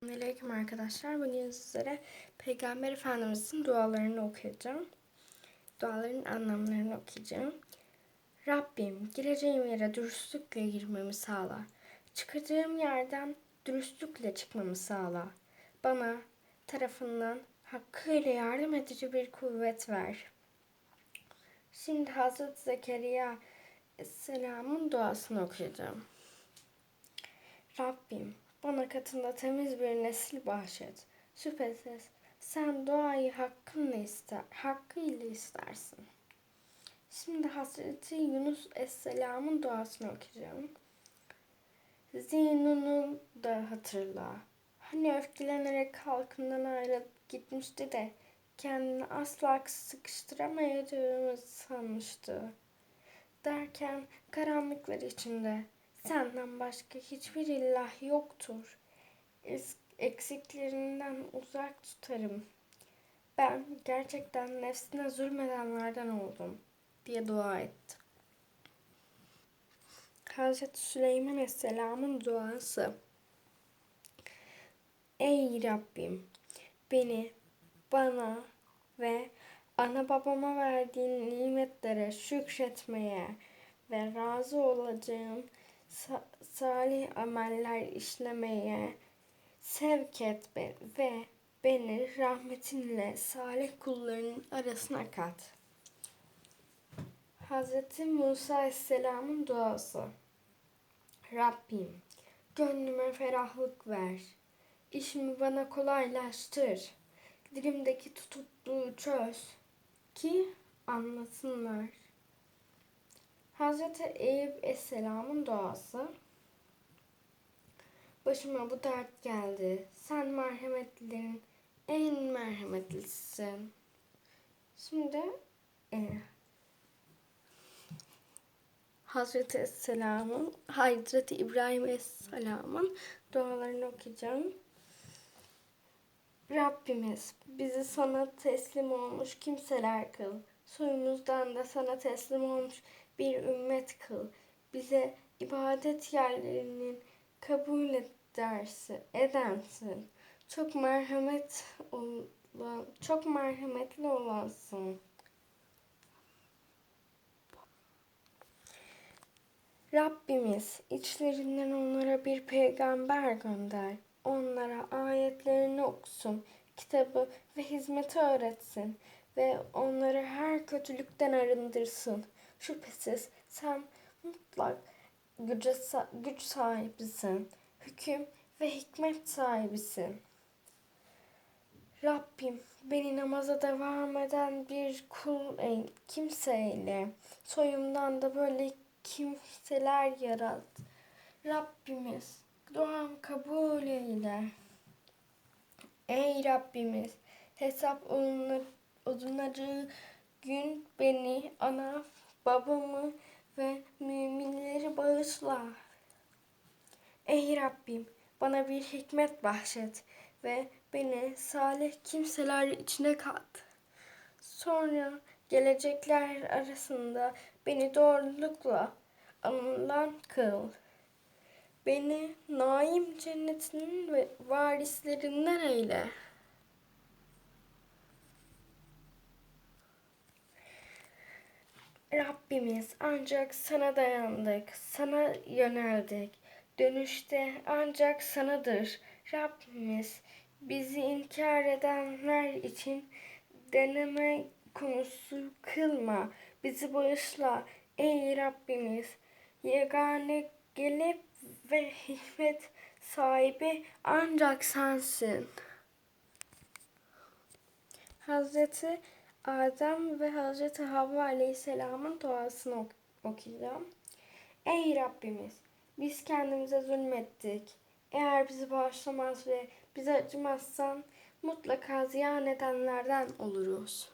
Selamünaleyküm arkadaşlar. Bugün sizlere Peygamber Efendimizin dualarını okuyacağım. Duaların anlamlarını okuyacağım. Rabbim gireceğim yere dürüstlükle girmemi sağla. Çıkacağım yerden dürüstlükle çıkmamı sağla. Bana tarafından hakkıyla yardım edici bir kuvvet ver. Şimdi Hazreti Zekeriya Selam'ın duasını okuyacağım. Rabbim bana katında temiz bir nesil bahşet. Şüphesiz sen duayı hakkınla ister, hakkıyla istersin. Şimdi Hazreti Yunus Esselam'ın duasını okuyacağım. Zinun'u da hatırla. Hani öfkelenerek halkından ayrılıp gitmişti de kendini asla sıkıştıramayacağımızı sanmıştı. Derken karanlıklar içinde Senden başka hiçbir ilah yoktur. Eksiklerinden uzak tutarım. Ben gerçekten nefsine zulmedenlerden oldum diye dua etti. Hazreti Süleyman Aleyhisselam'ın duası. Ey Rabbim beni, bana ve ana babama verdiğin nimetlere şükretmeye ve razı olacağım sa- salih ameller işlemeye sevk et be- ve beni rahmetinle salih kullarının arasına kat. Hz. Musa Aleyhisselam'ın duası. Rabbim, gönlüme ferahlık ver. İşimi bana kolaylaştır. Dilimdeki tutukluğu çöz ki anlasınlar. Hazreti Eyüp Esselam'ın duası. Başıma bu dert geldi. Sen merhametlilerin en merhametlisisin. Şimdi e, Hazreti Esselam'ın, Hazreti İbrahim Esselam'ın dualarını okuyacağım. Rabbimiz bizi sana teslim olmuş kimseler kıl. Soyumuzdan da sana teslim olmuş bir ümmet kıl. Bize ibadet yerlerinin kabul edersin, edensin. Çok merhamet olan, çok merhametli olansın. Rabbimiz içlerinden onlara bir peygamber gönder. Onlara ayetlerini okusun, kitabı ve hizmeti öğretsin ve onları her kötülükten arındırsın. Şüphesiz sen mutlak güce, güç sahibisin. Hüküm ve hikmet sahibisin. Rabbim beni namaza devam eden bir kul kimseyle soyumdan da böyle kimseler yarat. Rabbimiz duam kabul eyle. Ey Rabbimiz hesap olunacağı gün beni, ana, babamı ve müminleri bağışla. Ey Rabbim bana bir hikmet bahşet ve beni salih kimseler içine kat. Sonra gelecekler arasında beni doğrulukla anılan kıl. Beni naim cennetinin ve varislerinden eyle. Rabbimiz ancak sana dayandık, sana yöneldik. Dönüşte ancak sanadır. Rabbimiz bizi inkar edenler için deneme konusu kılma. Bizi bağışla ey Rabbimiz. Yegane gelip ve hikmet sahibi ancak sensin. Hazreti Adem ve Hazreti Havva Aleyhisselam'ın duasını ok- okuyacağım. Ey Rabbimiz biz kendimize zulmettik. Eğer bizi bağışlamaz ve bize acımazsan mutlaka ziyan edenlerden oluruz.